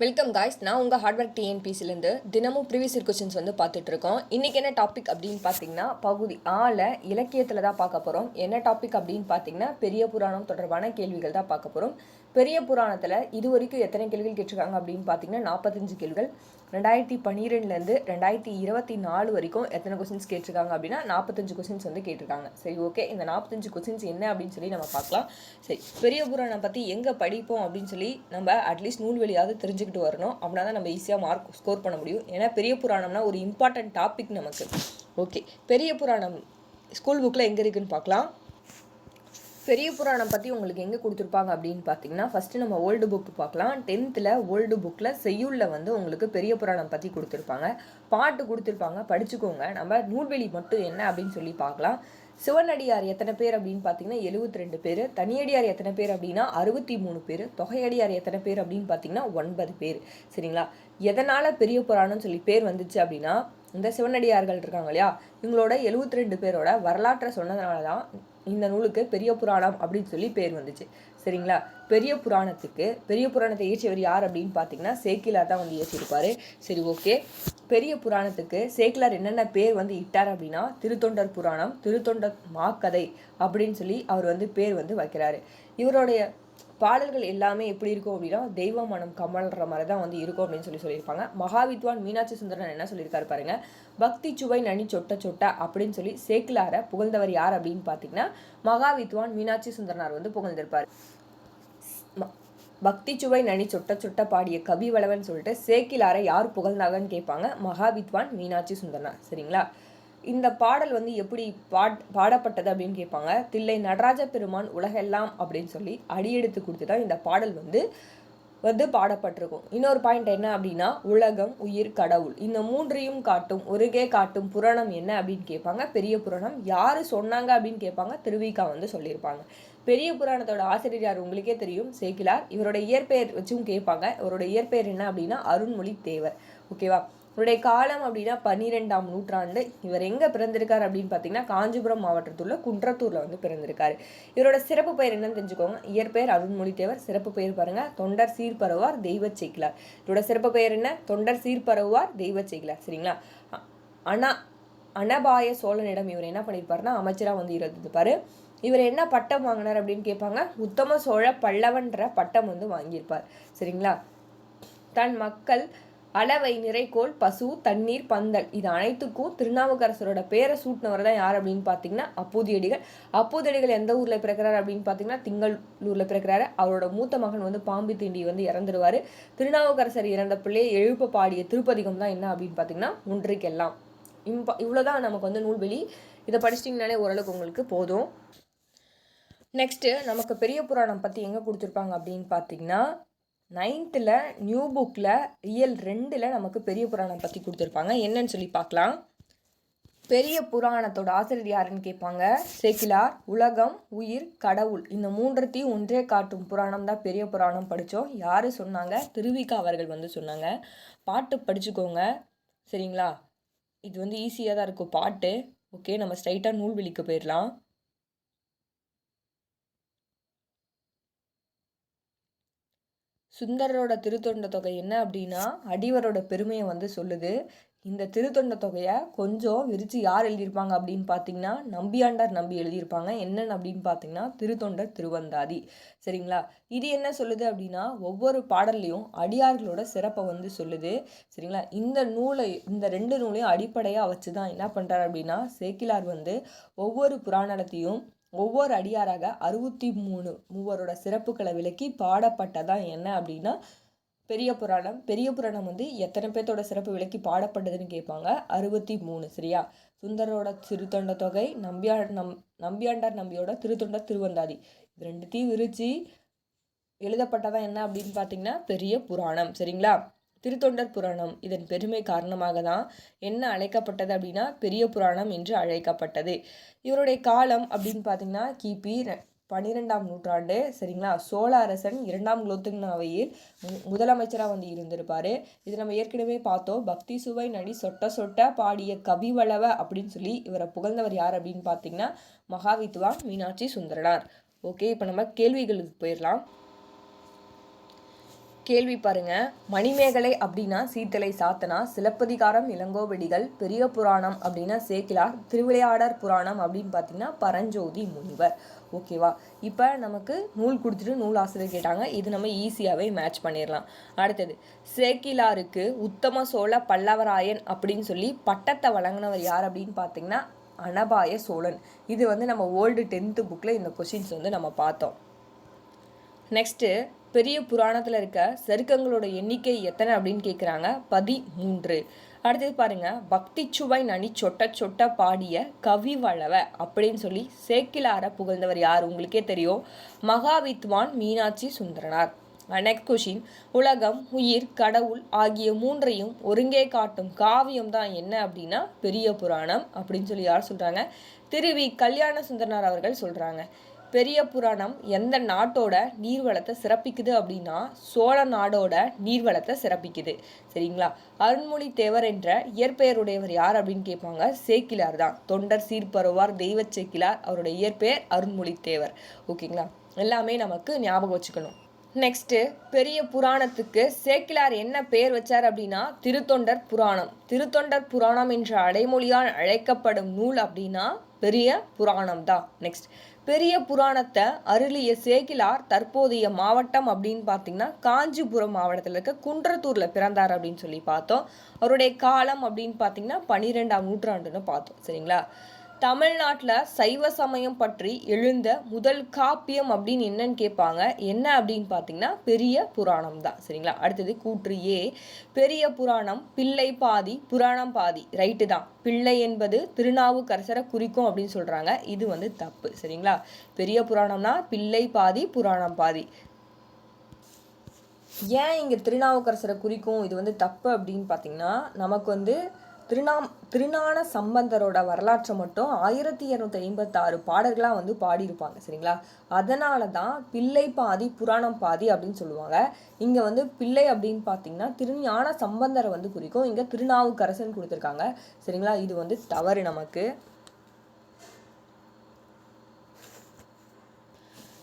Welcome guys நான் உங்கள் hard work டிஎன்பிசிலேருந்து தினமும் ப்ரீவியஸ் கொஸ்டின்ஸ் வந்து பார்த்துட்ருக்கோம் இன்றைக்கி என்ன டாபிக் அப்படின்னு பார்த்தீங்கன்னா பகுதி ஆல இலக்கியத்தில் தான் பார்க்க போகிறோம் என்ன டாபிக் அப்படின்னு பார்த்தீங்கன்னா பெரிய புராணம் தொடர்பான கேள்விகள் தான் பார்க்க போகிறோம் பெரிய புராணத்தில் இது வரைக்கும் எத்தனை கேள்விகள் கேட்டிருக்காங்க அப்படின்னு பார்த்தீங்கன்னா நாற்பத்தஞ்சு கேள்விகள். ரெண்டாயிரத்தி பன்னிரெண்டுலேருந்து ரெண்டாயிரத்தி இருபத்தி நாலு வரைக்கும் எத்தனை கொஸ்டின்ஸ் கேட்டிருக்காங்க அப்படின்னா நாற்பத்தஞ்சு கொஸ்டின்ஸ் வந்து கேட்டிருக்காங்க. சரி ஓகே இந்த நாற்பத்தஞ்சு கொஸ்டின்ஸ் என்ன அப்படின்னு சொல்லி நம்ம பார்க்கலாம். சரி பெரிய புராணம் பற்றி எங்கே படிப்போம் அப்படின்னு சொல்லி நம்ம அட்லீஸ்ட் நூல் வெளியாவது தெரிஞ்சுக்கிட்டு வரணும். அப்படின்னா தான் நம்ம ஈஸியாக மார்க் ஸ்கோர் பண்ண முடியும். ஏன்னா பெரிய புராணம்னா ஒரு இம்பார்ட்டன்ட் டாபிக் நமக்கு. ஓகே பெரிய புராணம் ஸ்கூல் புக்கில் எங்கே இருக்குன்னு பார்க்கலாம். பெரிய புராணம் பற்றி உங்களுக்கு எங்கே கொடுத்துருப்பாங்க அப்படின்னு பார்த்தீங்கன்னா ஃபஸ்ட்டு நம்ம ஓல்டு புக் பார்க்கலாம் டென்த்தில் ஓல்டு புக்கில் செய்யுளில் வந்து உங்களுக்கு பெரிய புராணம் பற்றி கொடுத்துருப்பாங்க. பாட்டு கொடுத்துருப்பாங்க. படிச்சுக்கோங்க. நம்ம நூல்வெளி மட்டும் என்ன அப்படின்னு சொல்லி பார்க்கலாம் சிவனடியார் எத்தனை பேர் அப்படின்னு பார்த்தீங்கன்னா எழுபத்தி ரெண்டு பேர். தனியடியார் எத்தனை பேர் அப்படின்னா அறுபத்தி மூணு பேர். தொகையடியார் எத்தனை பேர் அப்படின்னு பார்த்தீங்கன்னா ஒன்பது பேர். சரிங்களா? எதனால் பெரிய புராணம்னு சொல்லி பேர் வந்துச்சு அப்படின்னா இந்த சிவனடியார்கள் இருக்காங்க இல்லையா? இவங்களோட எழுபத்தி ரெண்டு பேரோட வரலாற்றை சொன்னதுனால தான் இந்த நூலுக்கு பெரிய புராணம் அப்படின்னு சொல்லி பேர் வந்துச்சு. சரிங்களா? பெரிய புராணத்துக்கு பெரிய புராணத்தை இயற்றியவர் யார் அப்படின்னு பார்த்தீங்கன்னா சேக்கிலார் தான் வந்து இயற்றியிருப்பாரு சரி ஓகே. பெரிய புராணத்துக்கு சேக்கிலார் என்னென்ன பேர் வந்து இட்டார் அப்படின்னா திருத்தொண்டர் புராணம் திருத்தொண்டர் மாக்கதை அப்படின்னு சொல்லி அவர் வந்து பேர் வந்து வைக்கிறாரு. இவருடைய பாடல்கள் எல்லாமே எப்படி இருக்கும் அப்படின்னா தெய்வ மனம் கமல்ன்ற மாதிரி தான் வந்து இருக்கும் அப்படின்னு சொல்லி சொல்லியிருப்பாங்க. மகாவித்வான் மீனாட்சி சுந்தரன் என்ன சொல்லியிருக்காரு பாருங்க. பக்தி சுவை நனி சொட்ட சொட்ட அப்படின்னு சொல்லி சேக்கிலார புகழ்ந்தவர் யார் அப்படின்னு பார்த்தீங்கன்னா மகாவித்வான் மீனாட்சி சுந்தரனார் வந்து புகழ்ந்திருப்பார். ம- பக்தி சுவை நனி சொட்ட சொட்ட பாடிய கவி வளவன் சொல்லிட்டு சேக்கிலாரை யார் புகழ்ந்தாங்கன்னு கேட்பாங்க. மகாவித்வான் மீனாட்சி சுந்தரனார். சரிங்களா? இந்த பாடல் வந்து எப்படி பாட் பாடப்பட்டது அப்படின்னு கேட்பாங்க. தில்லை நடராஜ பெருமான் உலகெல்லாம் அப்படின்னு சொல்லி அடியெடுத்து கொடுத்து தான் இந்த பாடல் வந்து வந்து பாடப்பட்டிருக்கும். இன்னொரு பாயிண்ட் என்ன அப்படின்னா உலகம் உயிர் கடவுள். இந்த மூன்றையும் காட்டும் ஒருகே காட்டும் புராணம் என்ன அப்படின்னு கேட்பாங்க. பெரிய புராணம். யார் சொன்னாங்க அப்படின்னு கேட்பாங்க. திருவிக்கா வந்து சொல்லியிருப்பாங்க. பெரிய புராணத்தோட ஆசிரியர் யார் உங்களுக்கே தெரியும். சேக்கிலார். இவரோட இயற்பெயர் வச்சும் கேட்பாங்க. இவரோட இயற்பெயர் என்ன அப்படின்னா அருண்மொழி தேவர் ஓகேவா? இவருடைய காலம் அப்படின்னா பன்னிரெண்டாம் நூற்றாண்டு. இவர் எங்கே பிறந்திருக்கார் அப்படின்னு பார்த்தீங்கன்னா காஞ்சிபுரம் மாவட்டத்தில் உள்ள குன்றத்தூரில் வந்து பிறந்திருக்காரு. இவரோட சிறப்பு பெயர் என்னன்னு தெரிஞ்சுக்கோங்க. இயற்பெயர் அருண்மொழி தேவர் சிறப்பு பெயர் பாருங்கள் தொண்டர் சீர்பரவார் தெய்வ சேக்கிலார் இவரோட சிறப்பு பெயர் என்ன? தொண்டர் சீர்பரவார் தெய்வ சேக்கிலார் சரிங்களா? அனா அனபாய சோழனிடம் இவர் என்ன பண்ணியிருப்பாருன்னா அமைச்சராக வந்து இருந்திருப்பார். இவர் என்ன பட்டம் வாங்கினார் அப்படின்னு கேட்பாங்க? உத்தம சோழ பல்லவன்ற பட்டம் வந்து வாங்கியிருப்பார் சரிங்களா? தன் மக்கள் அளவை நிறைக்கோள் பசு தண்ணீர் பந்தல். இது அனைத்துக்கும் திருநாவுக்கரசரோட பேரை சூட்டினவர் தான் யார் அப்படின்னு பார்த்தீங்கன்னா அப்பூதியடிகள். அப்பூதியடிகள் எந்த ஊரில் பிறக்கிறாரு அப்படின்னு பார்த்தீங்கன்னா திங்களூரில் பிறக்கிறாரு. அவரோட மூத்த மகன் வந்து பாம்பு தீண்டி வந்து இறந்துருவார். திருநாவுக்கரசர் இறந்த பிள்ளையை எழுப்ப பாடிய திருப்பதிகம் தான் என்ன அப்படின்னு பார்த்தீங்கன்னா ஒன்றுக்கெல்லாம். இம்பா இவ்வளோதான் நமக்கு வந்து நூல்வெளி. இதை படிச்சிட்டிங்கனாலே ஓரளவுக்கு உங்களுக்கு போதும். நெக்ஸ்ட்டு நமக்கு பெரிய புராணம் பற்றி எங்கே கொடுத்துருப்பாங்க அப்படின்னு பார்த்தீங்கன்னா நைன்த்தில் நியூ புக்கில் ரியல் ரெண்டில் நமக்கு பெரிய புராணம் பற்றி கொடுத்துருப்பாங்க. என்னன்னு சொல்லி பார்க்கலாம் பெரிய புராணத்தோட ஆசிரியர் யாருன்னு கேட்பாங்க செக்கிலார் உலகம் உயிர் கடவுள். இந்த மூன்றத்தையும் ஒன்றே காட்டும் புராணம் தான் பெரிய புராணம் படித்தோம் யார் சொன்னாங்க? திருவிக்கா அவர்கள் வந்து சொன்னாங்க. பாட்டு படிச்சுக்கோங்க. சரிங்களா? இது வந்து ஈஸியாக தான் இருக்கும். பாட்டு. ஓகே நம்ம ஸ்ட்ரைட்டாக நூல்வெளிக்கு போயிடலாம். சுந்தரரோட திருத்தொண்ட தொகை என்ன அப்படின்னா அடிவரோட பெருமையை வந்து சொல்லுது. இந்த திருத்தொண்ட தொகையை கொஞ்சம் விரித்து யார் எழுதியிருப்பாங்க அப்படின்னு பார்த்தீங்கன்னா நம்பியாண்டார் நம்பி எழுதியிருப்பாங்க. என்னென்னு அப்படின்னு பார்த்தீங்கன்னா திருத்தொண்டர் திருவந்தாதி. சரிங்களா? இது என்ன சொல்லுது அப்படின்னா ஒவ்வொரு பாடல்லையும் அடியார்களோட சிறப்பை வந்து சொல்லுது. சரிங்களா? இந்த நூலை இந்த ரெண்டு நூலையும் அடிப்படையாக வச்சு தான் என்ன பண்ணுறாரு அப்படின்னா சேக்கிலார் வந்து ஒவ்வொரு புராணத்தையும் ஒவ்வொரு அடியாராக அறுபத்தி மூணு மூவரோட சிறப்புகளை விளக்கி பாடப்பட்டதான் என்ன அப்படின்னா பெரிய புராணம். பெரிய புராணம் வந்து எத்தனை பேர்த்தோட சிறப்பு விளக்கி பாடப்பட்டதுன்னு கேட்பாங்க. அறுபத்தி மூணு சரியா? சுந்தரோட திருத்தொண்ட தொகை நம்பியா நம் நம்பியாண்டார் நம்பியோட திருத்தொண்ட திருவந்தாதி. இது ரெண்டுத்தையும் விரிச்சு எழுதப்பட்டதான் என்ன அப்படின்னு பார்த்தீங்கன்னா பெரிய புராணம் சரிங்களா? திருத்தொண்டர் புராணம் இதன் பெருமை காரணமாக தான் என்ன அழைக்கப்பட்டது அப்படின்னா பெரிய புராணம் என்று அழைக்கப்பட்டது. இவருடைய காலம் அப்படின்னு பார்த்தீங்கன்னா கிபி பன்னிரெண்டாம் நூற்றாண்டு சரிங்களா? சோழ அரசன் இரண்டாம் குலோத்துங்கனாவையில் மு- முதலமைச்சராக வந்து இருந்திருப்பார். இது நம்ம ஏற்கனவே பார்த்தோம். பக்தி சுவை நடி சொட்ட சொட்ட பாடிய கவிவளவ அப்படின்னு சொல்லி இவரை புகழ்ந்தவர் யார் அப்படின்னு பார்த்தீங்கன்னா மகாவித்வான் மீனாட்சி சுந்தரனார். ஓகே இப்போ நம்ம கேள்விகளுக்கு போயிடலாம். கேள்வி பாருங்க. மணிமேகலை அப்படின்னா சீத்தலை சாத்தனா சிலப்பதிகாரம் இளங்கோவடிகள் பெரிய புராணம் அப்படின்னா சேக்கிலார் திருவிளையாடர் புராணம் அப்படின்னு பார்த்தீங்கன்னா பரஞ்சோதி முனிவர். ஓகேவா இப்போ நமக்கு நூல் கொடுத்துட்டு நூல் ஆசிரியர் கேட்டாங்க. இது நம்ம ஈஸியாகவே மேட்ச் பண்ணிடலாம் அடுத்தது சேக்கிலாருக்கு உத்தம சோழ பல்லவராயன் அப்படின்னு சொல்லி பட்டத்தை வழங்கினவர் யார் அப்படின்னு பார்த்தீங்கன்னா அனபாய சோழன். இது வந்து நம்ம ஓல்டு டென்த்து புக்கில் இந்த கொஷின்ஸ் வந்து நம்ம பார்த்தோம். நெக்ஸ்ட்டு பெரிய புராணத்தில் இருக்க சருக்கங்களோட எண்ணிக்கை எத்தனை அப்படின்னு கேட்குறாங்க பதிமூன்று. அடுத்தது பாருங்க. பக்தி சுவை நனி சொட்ட சொட்ட பாடிய கவி வளவ அப்படின்னு சொல்லி சேக்கிலார புகழ்ந்தவர் யார் உங்களுக்கே தெரியும்? மகாவித்வான் மீனாட்சி சுந்தரனார். நெக்ஸ்ட் கொஷின் உலகம் உயிர் கடவுள் ஆகிய மூன்றையும் ஒருங்கே காட்டும் காவியம் தான் என்ன அப்படின்னா பெரிய புராணம் அப்படின்னு சொல்லி யார் சொல்கிறாங்க திருவி கல்யாண சுந்தரனார் அவர்கள் சொல்கிறாங்க பெரிய புராணம் எந்த நாட்டோட நீர்வளத்தை சிறப்பிக்குது அப்படின்னா சோழ நாடோட நீர்வளத்தை சிறப்பிக்குது. சரிங்களா? அருண்மொழி தேவர் என்ற இயற்பெயருடையவர் யார் அப்படின்னு கேட்பாங்க? சேக்கிலார் தான். தொண்டர் சீர்பருவார் தெய்வ சேக்கிலார் அவருடைய இயற்பெயர் அருண்மொழி தேவர். ஓகேங்களா? எல்லாமே நமக்கு ஞாபகம் வச்சுக்கணும். நெக்ஸ்ட்டு பெரிய புராணத்துக்கு சேக்கிலார் என்ன பெயர் வச்சார் அப்படின்னா திருத்தொண்டர் புராணம். திருத்தொண்டர் புராணம் என்ற அடைமொழியால் அழைக்கப்படும் நூல் அப்படின்னா பெரிய புராணம் தான். நெக்ஸ்ட் பெரிய புராணத்தை அருளிய சேகிலார் தற்போதைய மாவட்டம் அப்படின்னு பார்த்தீங்கன்னா காஞ்சிபுரம் மாவட்டத்தில் இருக்க குன்றத்தூரில் பிறந்தார் அப்படின்னு சொல்லி பார்த்தோம். அவருடைய காலம் அப்படின்னு பார்த்தீங்கன்னா பன்னிரெண்டாம் நூற்றாண்டுன்னு பார்த்தோம். சரிங்களா? தமிழ்நாட்டில் சைவ சமயம் பற்றி எழுந்த முதல் காப்பியம் அப்படின்னு என்னன்னு கேட்பாங்க. என்ன அப்படின்னு பார்த்தீங்கன்னா பெரிய புராணம் தான். சரிங்களா? அடுத்தது கூற்று ஏ. பெரிய புராணம் பிள்ளை பாதி புராணம் பாதி. ரைட்டு தான். பிள்ளை என்பது திருநாவுக்கரசரை குறிக்கும் அப்படின்னு சொல்கிறாங்க இது வந்து தப்பு. சரிங்களா? பெரிய புராணம்னா பிள்ளை பாதி புராணம் பாதி. ஏன் இங்கே திருநாவுக்கரசரை குறிக்கும்? இது வந்து தப்பு அப்படின்னு பார்த்தீங்கன்னா நமக்கு வந்து திருநாம் திருநான சம்பந்தரோட வரலாற்றை மட்டும் ஆயிரத்தி இரநூத்தி ஐம்பத்தாறு பாடல்களாக வந்து பாடியிருப்பாங்க சரிங்களா? அதனால தான் பிள்ளை பாதி புராணம் பாதி அப்படின்னு சொல்லுவாங்க. இங்கே வந்து பிள்ளை அப்படின்னு பார்த்தீங்கன்னா திருஞான சம்பந்தரை வந்து குறிக்கும். இங்கே திருநாவுக்கரசன் கொடுத்துருக்காங்க சரிங்களா? இது வந்து தவறு நமக்கு.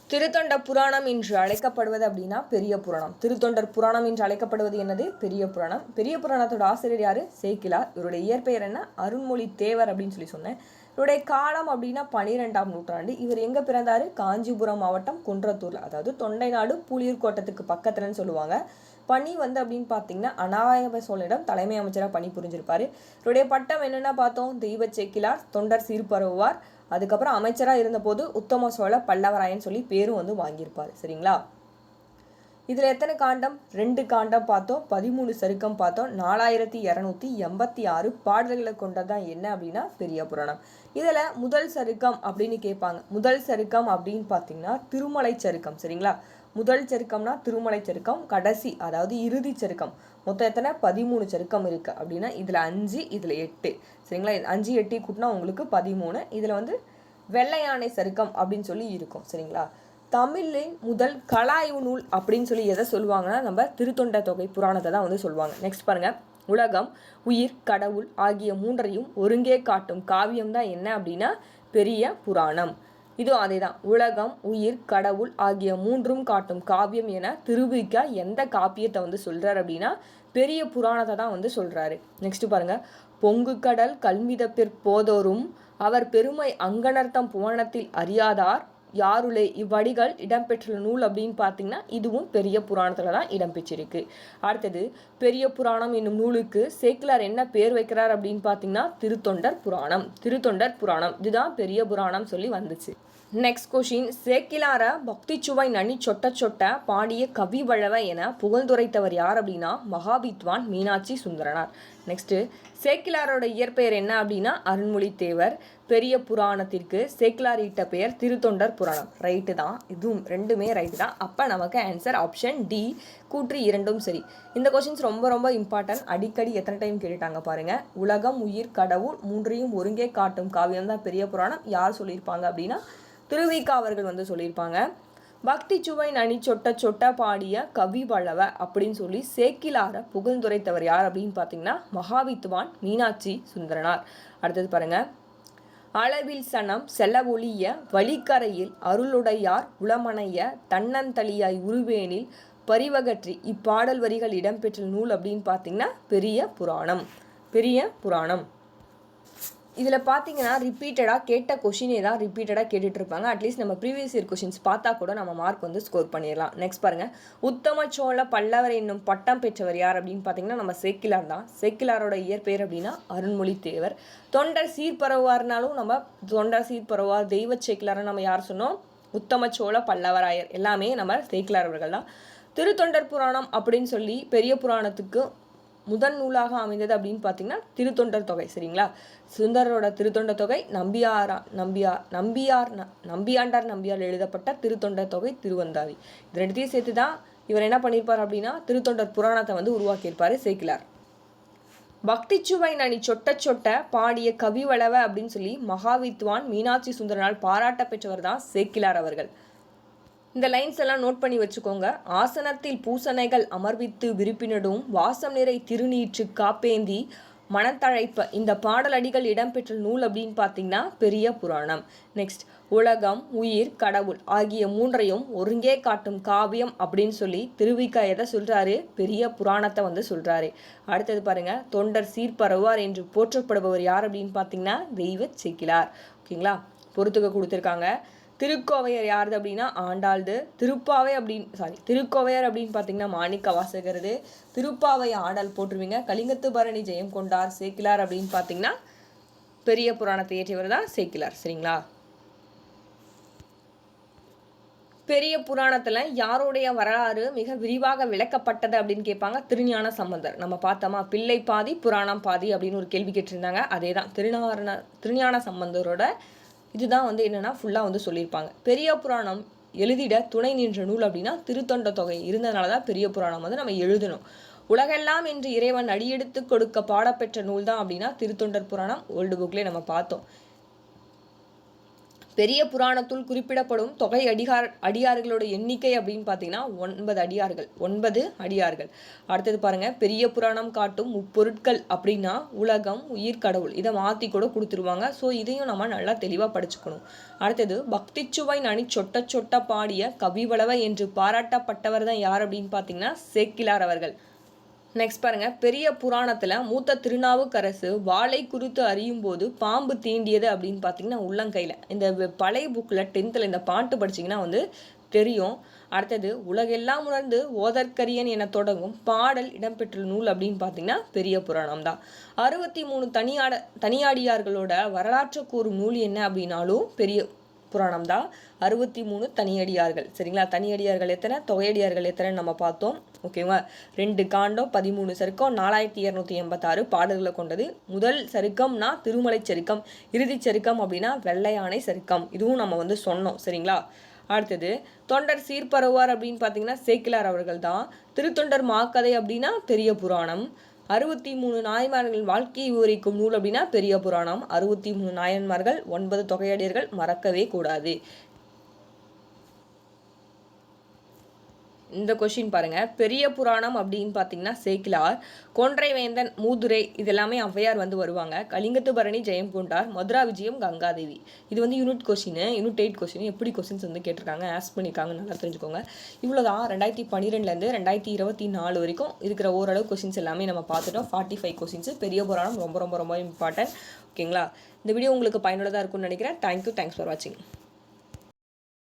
திருத்தொண்ட புராணம் என்று அழைக்கப்படுவது அப்படின்னா பெரிய புராணம். திருத்தொண்டர் புராணம் என்று அழைக்கப்படுவது என்னது? பெரிய புராணம். பெரிய புராணத்தோட ஆசிரியர் யாரு? சேக்கிலார் இவருடைய இயற்பெயர் என்ன? அருண்மொழி தேவர் அப்படின்னு சொல்லி சொன்னேன். இவருடைய காலம் அப்படின்னா பனிரெண்டாம் நூற்றாண்டு. இவர் எங்க பிறந்தாரு? காஞ்சிபுரம் மாவட்டம் குன்றத்தூர்ல. அதாவது தொண்டை நாடு புலியூர் கோட்டத்துக்கு பக்கத்துலன்னு சொல்லுவாங்க. பணி வந்து அப்படின்னு பார்த்தீங்கன்னா அநாயக சோழனிடம் தலைமை அமைச்சராக பணி புரிஞ்சிருப்பாரு. இவருடைய பட்டம் என்னென்ன பார்த்தோம் தெய்வ சேக்கிலார் தொண்டர் சீர்பருவார் அதுக்கப்புறம் அமைச்சராக இருந்தபோது உத்தம சோழ பல்லவராயன் சொல்லி பேரும் வந்து வாங்கியிருப்பார் சரிங்களா? இதில் எத்தனை காண்டம்? ரெண்டு காண்டம் பார்த்தோம் பதிமூணு சருக்கம் பார்த்தோம் நாலாயிரத்தி இரநூத்தி எண்பத்தி ஆறு பாடல்களை கொண்டதான் என்ன அப்படின்னா பெரிய புராணம். இதில் முதல் சருக்கம் அப்படின்னு கேட்பாங்க. முதல் சருக்கம் அப்படின்னு பார்த்தீங்கன்னா திருமலை சருக்கம் சரிங்களா? முதல் சருக்கம்னா திருமலை சருக்கம் கடைசி அதாவது இறுதி சருக்கம். மொத்தம் எத்தனை? பதிமூணு சருக்கம் இருக்குது அப்படின்னா இதில் அஞ்சு இதில் எட்டு. சரிங்களா? அஞ்சு எட்டி கூட்டினா உங்களுக்கு பதிமூணு. இதில் வந்து வெள்ளை யானை சருக்கம் அப்படின்னு சொல்லி இருக்கும். சரிங்களா? தமிழின் முதல் கலாய்வு நூல் அப்படின்னு சொல்லி எதை சொல்லுவாங்கன்னா நம்ம திருத்தொண்ட தொகை புராணத்தை தான் வந்து சொல்லுவாங்க. நெக்ஸ்ட் பாருங்கள் உலகம் உயிர் கடவுள் ஆகிய மூன்றையும் ஒருங்கே காட்டும் காவியம் தான் என்ன அப்படின்னா பெரிய புராணம். இதுவும் அதே தான் உலகம் உயிர் கடவுள் ஆகிய மூன்றும் காட்டும் காவியம் என திருவிக்க எந்த காப்பியத்தை வந்து சொல்கிறார் அப்படின்னா பெரிய புராணத்தை தான் வந்து சொல்கிறாரு நெக்ஸ்ட் பாருங்க. பொங்கு கடல் கல்மிதப்பிற் போதோறும் அவர் பெருமை அங்கனர்த்தம் புவனத்தில் அறியாதார் யாருளே இவ்வடிகள் இடம்பெற்றுள்ள நூல் அப்படின்னு பார்த்தீங்கன்னா இதுவும் பெரிய புராணத்தில் தான் இடம்பெற்றிருக்கு. அடுத்தது பெரிய புராணம் என்னும் நூலுக்கு சேக்கிலார் என்ன பேர் வைக்கிறார் அப்படின்னு பார்த்தீங்கன்னா திருத்தொண்டர் புராணம். திருத்தொண்டர் புராணம். இதுதான் பெரிய புராணம் சொல்லி வந்துச்சு. நெக்ஸ்ட் கொஷின் சேக்கிலார பக்தி சுவை நனி சொட்ட சொட்ட பாடிய கவி வளவ என புகழ்ந்துரைத்தவர் யார் அப்படின்னா மகாவித்வான் மீனாட்சி சுந்தரனார். நெக்ஸ்ட்டு சேக்கிலாரோட இயற்பெயர் என்ன அப்படின்னா அருண்மொழி தேவர் பெரிய புராணத்திற்கு சேக்கிலார் இட்ட பெயர் திருத்தொண்டர் புராணம். ரைட்டு தான். இதுவும் ரெண்டுமே ரைட்டு தான். அப்போ நமக்கு ஆன்சர் ஆப்ஷன் டி கூற்று இரண்டும் சரி. இந்த கொஷின்ஸ் ரொம்ப ரொம்ப இம்பார்ட்டன்ட் அடிக்கடி எத்தனை டைம் கேட்டுட்டாங்க பாருங்கள் உலகம் உயிர் கடவுள் மூன்றையும் ஒருங்கே காட்டும் காவியம் தான் பெரிய புராணம். யார் சொல்லியிருப்பாங்க அப்படின்னா திருவிக்கா அவர்கள் வந்து சொல்லியிருப்பாங்க. பக்தி சுவை நனி சொட்ட சொட்ட பாடிய கவி வளவ அப்படின்னு சொல்லி சேக்கிலார புகழ்ந்துரைத்தவர் யார் அப்படின்னு பார்த்தீங்கன்னா மகாவித்வான் மீனாட்சி சுந்தரனார். அடுத்தது பாருங்க. அளவில் சனம் செல்ல வழிக்கரையில் அருளுடையார் உளமனைய தன்னந்தளியாய் உருவேனில் பரிவகற்றி இப்பாடல் வரிகள் இடம்பெற்ற நூல் அப்படின்னு பார்த்தீங்கன்னா பெரிய புராணம். பெரிய புராணம். இதில் பார்த்தீங்கன்னா ரிப்பீட்டடாக கேட்ட கொஷினே தான் ரிப்பீட்டடாக கேட்டுட்ருப்பாங்க. அட்லீஸ்ட் நம்ம ப்ரீவியஸ் இயர் கொஷின்ஸ் பார்த்தா கூட நம்ம மார்க் வந்து ஸ்கோர் பண்ணிடலாம். நெக்ஸ்ட் பாருங்கள் உத்தம சோழ பல்லவர் என்னும் பட்டம் பெற்றவர் யார் அப்படின்னு பார்த்தீங்கன்னா நம்ம சேக்கிலார் தான். சேக்கிலாரோட இயற்பெயர் அப்படின்னா அருண்மொழி தேவர். தொண்டர் சீர்பரவார்னாலும் நம்ம தொண்டர் சீர்பரவார் தெய்வ சேக்கிலாரை நம்ம யார் சொன்னோம்? உத்தம சோழ பல்லவராயர். எல்லாமே நம்ம சேக்கிலார் அவர்கள் தான். திருத்தொண்டர் புராணம் அப்படின்னு சொல்லி பெரிய புராணத்துக்கு முதன் நூலாக அமைந்தது அப்படின்னு பார்த்தீங்கன்னா திருத்தொண்டர் தொகை சரிங்களா? சுந்தரரோட திருத்தொண்டர் தொகை நம்பியாரா நம்பியார் நம்பியார் நம்பியாண்டார் நம்பியார் எழுதப்பட்ட திருத்தொண்டர் தொகை திருவந்தாதி இது ரெண்டுத்தையும் சேர்த்து தான் இவர் என்ன பண்ணியிருப்பார் அப்படின்னா திருத்தொண்டர் புராணத்தை வந்து உருவாக்கியிருப்பார் சேக்கிலார். பக்திச்சுவை நனி சொட்ட சொட்ட பாடிய கவிவளவ அப்படின்னு சொல்லி மகாவித்வான் மீனாட்சி சுந்தரனால் பாராட்ட பெற்றவர் தான் சேக்கிலார் அவர்கள். இந்த லைன்ஸ் எல்லாம் நோட் பண்ணி வச்சுக்கோங்க. ஆசனத்தில் பூசணைகள் அமர்வித்து விருப்பினடும். வாசம் நிறை திருநீற்று காப்பேந்தி. மனத்தழைப்ப இந்த பாடலடிகள் இடம்பெற்ற நூல் அப்படின்னு பார்த்தீங்கன்னா பெரிய புராணம். நெக்ஸ்ட் உலகம் உயிர் கடவுள் ஆகிய மூன்றையும் ஒருங்கே காட்டும் காவியம் அப்படின்னு சொல்லி திருவிக்கா எதை சொல்கிறாரு பெரிய புராணத்தை வந்து சொல்கிறாரு அடுத்தது பாருங்க தொண்டர் சீர்பரவார் என்று போற்றப்படுபவர் யார் அப்படின்னு பார்த்தீங்கன்னா தெய்வ சேக்கிலார். ஓகேங்களா பொறுத்துக்க கொடுத்துருக்காங்க. திருக்கோவையர் யாருது அப்படின்னா ஆண்டாள்து. திருப்பாவை அப்படின்னு சாரி திருக்கோவையர் அப்படின்னு பார்த்தீங்கன்னா மாணிக்க வாசகருது. திருப்பாவை ஆண்டாள் போட்டுருவீங்க கலிங்கத்து பரணி ஜெயம் கொண்டார் சேக்கிலார் அப்படின்னு பார்த்தீங்கன்னா பெரிய புராணத்தை இயற்றியவர் தான் சேக்கிலார் சரிங்களா? பெரிய புராணத்தில் யாருடைய வரலாறு மிக விரிவாக விளக்கப்பட்டது அப்படின்னு கேட்பாங்க திருஞான சம்பந்தர். நம்ம பார்த்தோமா பிள்ளை பாதி புராணம் பாதி அப்படின்னு ஒரு கேள்வி கேட்டிருந்தாங்க. அதே தான் திருநாரண திருஞான சம்பந்தரோட இதுதான் வந்து என்னென்னா ஃபுல்லாக வந்து சொல்லியிருப்பாங்க. பெரிய புராணம் எழுதிட துணை நின்ற நூல் அப்படின்னா திருத்தொண்ட தொகை. இருந்ததுனால தான் பெரிய புராணம் வந்து நம்ம எழுதணும். உலகெல்லாம் என்று இறைவன் அடியெடுத்து கொடுக்க பாடப்பெற்ற நூல் தான் அப்படின்னா திருத்தொண்டர் புராணம். ஓல்டு புக்லேயே நம்ம பார்த்தோம். பெரிய புராணத்துள் குறிப்பிடப்படும் தொகை அடிகார் அடியார்களோட எண்ணிக்கை அப்படின்னு பார்த்தீங்கன்னா ஒன்பது அடியார்கள் ஒன்பது அடியார்கள். அடுத்தது பாருங்க பெரிய புராணம் காட்டும் முப்பொருட்கள் அப்படின்னா உலகம் உயிர் கடவுள். இதை மாற்றி கூட கொடுத்துருவாங்க. ஸோ இதையும் நம்ம நல்லா தெளிவாக படிச்சுக்கணும். அடுத்தது பக்திச்சுவை நனி சொட்ட சொட்ட பாடிய கவிவளவ என்று பாராட்டப்பட்டவர் தான் யார் அப்படின்னு பார்த்தீங்கன்னா சேக்கிலார் அவர்கள். நெக்ஸ்ட் பாருங்க. பெரிய புராணத்தில் மூத்த திருநாவுக்கரசு வாழை குறித்து அறியும் போது பாம்பு தீண்டியது அப்படின்னு பார்த்தீங்கன்னா உள்ளங்கையில். இந்த பழைய புக்கில் டென்த்தில் இந்த பாட்டு படிச்சிங்கன்னா வந்து தெரியும். அடுத்தது உலகெல்லாம் உணர்ந்து ஓதற்கரியன் என தொடங்கும் பாடல் இடம்பெற்ற நூல் அப்படின்னு பார்த்தீங்கன்னா பெரிய புராணம் தான் அறுபத்தி மூணு தனியாட தனியாடியார்களோட வரலாற்று கூறும் நூல் என்ன அப்படின்னாலும் பெரிய புராணம் தான். அறுபத்தி மூணு தனியடியார்கள். சரிங்களா? தனியடியார்கள் எத்தனை? தொகையடியார்கள் எத்தனை நம்ம பார்த்தோம். ஓகேவா ரெண்டு காண்டம் பதிமூணு சருக்கம் நாலாயிரத்தி இரநூத்தி எண்பத்தாறு பாடல்களை கொண்டது. முதல் சருக்கம்னா திருமலை சருக்கம். இறுதி சருக்கம் அப்படின்னா வெள்ளையானை சருக்கம். இதுவும் நம்ம வந்து சொன்னோம். சரிங்களா? அடுத்தது தொண்டர் சீர்பரவார் அப்படின்னு பார்த்தீங்கன்னா சேக்கிலார் அவர்கள் தான். திருத்தொண்டர் மாக்கதை அப்படின்னா பெரிய புராணம். அறுபத்தி மூணு நாயன்மார்களின் வாழ்க்கையை விவரிக்கும் நூல் அப்படின்னா பெரிய புராணம். அறுபத்தி மூணு நாயன்மார்கள் ஒன்பது தொகையடியர்கள் மறக்கவே கூடாது. இந்த கொஷின் பாருங்கள் பெரிய புராணம் அப்படின்னு பார்த்தீங்கன்னா சேக்கிலார் கொன்றை வேந்தன் மூதுரை இதெல்லாமே ஔவையார் வந்து வருவாங்க. கலிங்கத்து பரணி ஜெயம் பூண்டார் மதுரா விஜயம் கங்காதேவி. இது வந்து unit question unit eight question எப்படி கொஷின்ஸ் வந்து கேட்டிருக்காங்க ஆஸ்க் பண்ணியிருக்காங்க நல்லா தெரிஞ்சுக்கோங்க. இவ்வளோதான் ரெண்டாயிரத்தி பன்னிரெண்டுலேருந்து ரெண்டாயிரத்தி இருபத்தி நாலு வரைக்கும் இருக்கிற ஓரளவு கொஷின்ஸ் எல்லாமே நம்ம பார்த்துட்டோம். ஃபார்ட்டி ஃபைவ் கொஷின்ஸ் பெரிய புராணம் ரொம்ப ரொம்ப ரொம்ப இம்பார்ட்டன்ட் ஓகேங்களா இந்த வீடியோ உங்களுக்கு பயனுள்ளதாக இருக்கும்னு நினைக்கிறேன். தேங்க்யூ தேங்க்ஸ் ஃபார் வாட்சிங்